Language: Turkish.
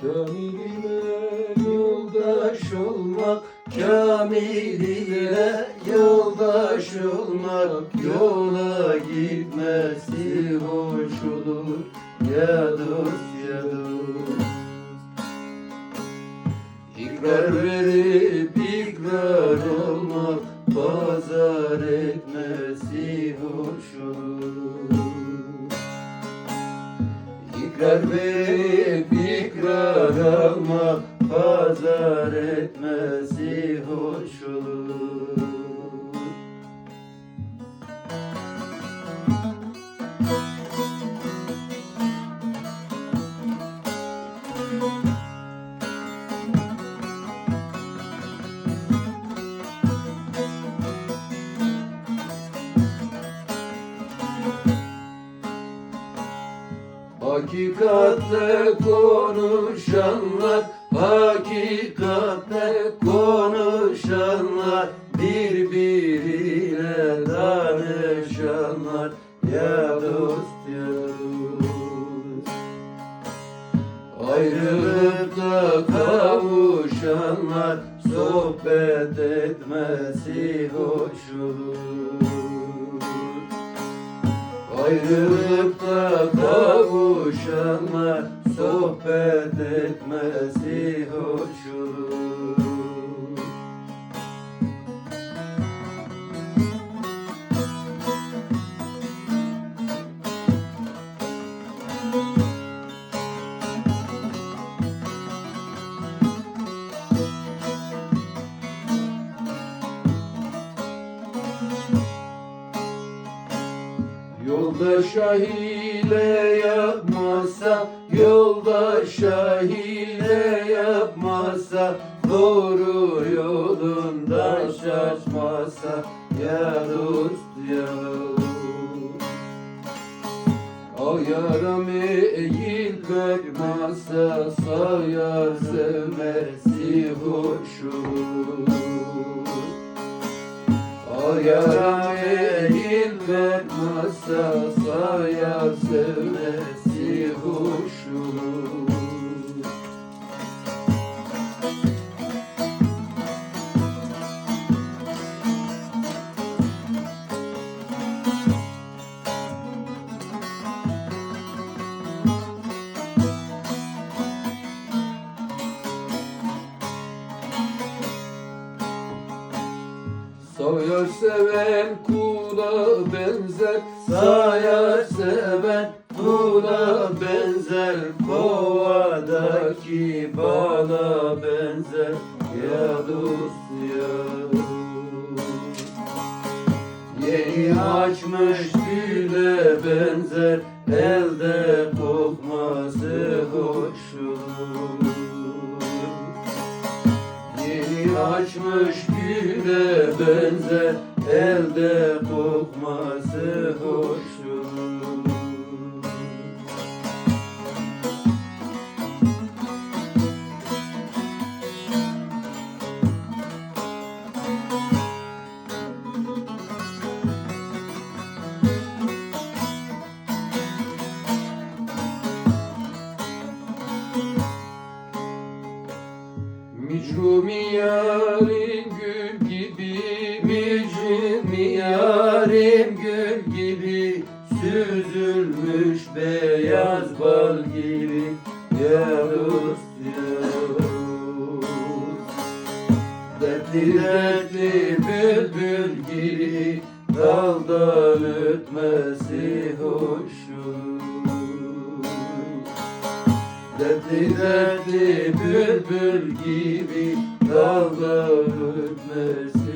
Kamil ile yoldaş olmak Kamil ile yoldaş olmak Yola gitmesi hoş olur. Ya dost ya dost. İkrar verip ikrar olmak Pazar etmesi hoş olur. İkrar verip ikrar almak Pazar etmesi hoş olur Hakikatte konuşanlar Hakikatte konuşanlar Birbiriyle danışanlar. Ya dost ya dost. Ayrılıp kavuşanlar Sohbet etmesi hoş olur Ayrılıp da kavuşanlar sohbet etmesi Yoldaşa hile yapmazsa Yoldaşa hile yapmazsa Doğru yolundan şaşmazsa Ya dost ya O yaram eğil bakmazsa Sayar sevmesi hoş olur o yaram vermezse sayar sevmesi Sayar seven kula benzer. Sayar seven kula benzer. Kovadaki bala benzer. Ya dost ya Yeni açmış güle benzer. Elde kokması hoş olur Yeni açmış güle benzer Elde kokması hoş Micrumi yarim gül gibi Süzülmüş beyaz bal gibi. Ya dost ya dost Dertli dertli bülbül gibi Daldan ötmesi hoş olur Dertli dertli bülbül gibi dalda ötmesi